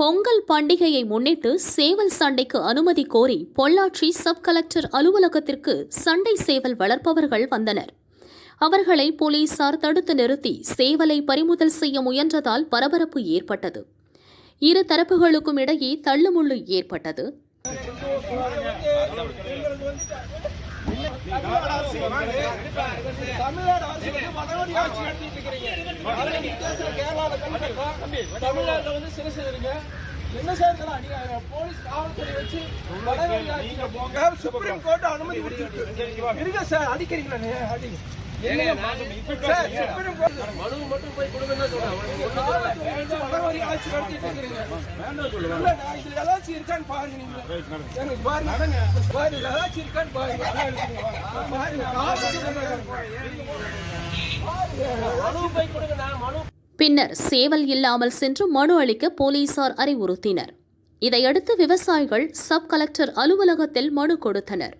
பொங்கல் பண்டிகையை முன்னிட்டு சேவல் சண்டைக்கு அனுமதி கோரி பொள்ளாச்சி சப் கலெக்டர் அலுவலகத்திற்கு சண்டை சேவல் வளர்ப்பவர்கள் வந்தனர். அவர்களை போலீசார் தடுத்து நிறுத்தி சேவலை பறிமுதல் செய்ய முயன்றதால் பரபரப்பு ஏற்பட்டது. இரு தரப்புகளுக்கும் இடையே தள்ளுமுள்ளு ஏற்பட்டது. தமிழ்நாடு அரசு வந்து மதவாடி ஆட்சி நடத்திட்டு இருக்கிறீங்க தமிழ்நாட்டுல வந்து சிறுசு இருங்க என்ன செய்யறதுலாம் நீங்க போலீஸ் காவல்துறை வச்சு போங்க சுப்ரீம் கோர்ட் அனுமதி கொடுத்துருக்கு. இருங்க சார் அடிக்கிறீங்களா நீ அடி. சார், சுப்ரீம் கோர்ட் மனு மட்டும் போய் கொடுங்கன்னு காவல்துறை வச்சு வடவழி ஆட்சி நடத்திட்டு இருக்கிறீங்க இல்ல, நான் இதுல ஏதாச்சும் இருக்கான்னு பாருங்க நீங்க பாருங்க பாருங்க ஏதாச்சும் இருக்கான்னு பாருங்க பாருங்க பின்னர் சேவல் இல்லாமல் சென்று மனு அளிக்க போலீசார் அறிவுறுத்தினர். இதையடுத்து விவசாயிகள் சப் கலெக்டர் அலுவலகத்தில் மனு கொடுத்தனர்.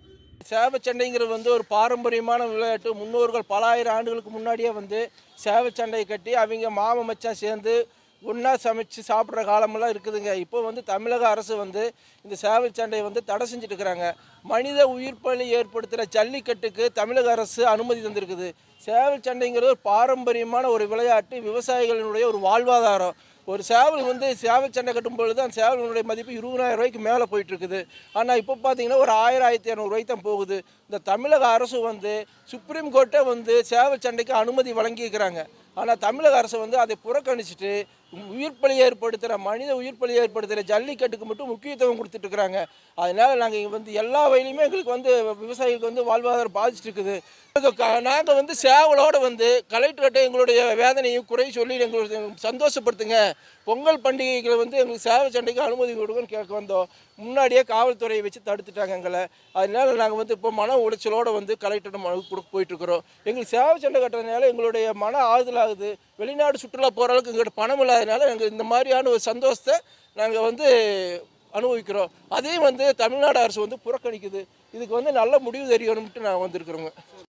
சேவச்சண்டைங்கிறது வந்து ஒரு பாரம்பரியமான விளையாட்டு. முன்னோர்கள் பல ஆயிரம் ஆண்டுகளுக்கு முன்னாடியே வந்து சேவச்சண்டை கட்டி அவங்க மாம மச்சான் சேர்ந்து ஒன்றா சமைச்சு சாப்பிட்ற காலமெல்லாம் இருக்குதுங்க. இப்போ வந்து தமிழக அரசு வந்து இந்த சேவச்சண்டையை வந்து தடை செஞ்சுட்டு இருக்கிறாங்க. மனித உயிர் பலி ஏற்படுத்துகிற ஜல்லிக்கட்டுக்கு தமிழக அரசு அனுமதி தந்திருக்குது. சேவல் சண்டைங்கிறது ஒரு பாரம்பரியமான ஒரு விளையாட்டு விவசாயிகளினுடைய ஒரு வாழ்வாதாரம். ஒரு சேவல் வந்து சேவல் சண்டை கட்டும் பொழுது அந்த சேவலினுடைய மதிப்பு இருபதாயிரம் ரூபாய்க்கு மேலே போயிட்டு இருக்குது ஆனால் இப்போ பார்த்தீங்கன்னா ஒரு ஆயிரம் ஆயிரத்தி இரநூறுவாய்க்கு தான் போகுது. இந்த தமிழக அரசு வந்து சுப்ரீம் கோர்ட்டை வந்து சேவல் சண்டைக்கு அனுமதி வழங்கியிருக்கிறாங்க. ஆனால் தமிழக அரசு வந்து அதை புறக்கணிச்சிட்டு உயிர் ஏற்படுத்துகிற மனித உயிர் ஏற்படுத்துகிற ஜல்லிக்கட்டுக்கு மட்டும் முக்கியத்துவம் கொடுத்துட்ருக்குறாங்க. அதனால் நாங்கள் இங்கே வந்து எல்லா வயலையுமே எங்களுக்கு வந்து விவசாயிகளுக்கு வந்து வாழ்வாதாரம் பாதிச்சிட்டு இருக்குது நாங்கள் வந்து சேவலோடு வந்து கலெக்டர்கிட்ட எங்களுடைய வேதனையும் குறை சொல்லி எங்களுக்கு சந்தோஷப்படுத்துங்க. பொங்கல் பண்டிகைகளை வந்து எங்களுக்கு சேவை சண்டைக்கு அனுமதி கொடுங்கன்னு கேட்க வந்தோம். முன்னாடியே காவல்துறையை வச்சு தடுத்துட்டாங்க எங்களை. அதனால நாங்கள் வந்து இப்போ மன உளைச்சலோடு வந்து கலெக்டர்கிட்ட மனு கொடுக்க போயிட்டுருக்குறோம். எங்களுக்கு சேவை சண்டை கட்டுறதுனால எங்களுடைய மன ஆறுதலாகுது. வெளிநாடு சுற்றுலா போகிற அளவுக்கு எங்கள்கிட்ட பணம் இல்லாதனால எங்கள் இந்த மாதிரியான ஒரு சந்தோஷத்தை நாங்கள் வந்து அனுபவிக்கிறோம். அதையும் வந்து தமிழ்நாடு அரசு வந்து புறக்கணிக்குது. இதுக்கு வந்து நல்ல முடிவு தெரியணும்ட்டு நான் வந்திருக்கிறோங்க.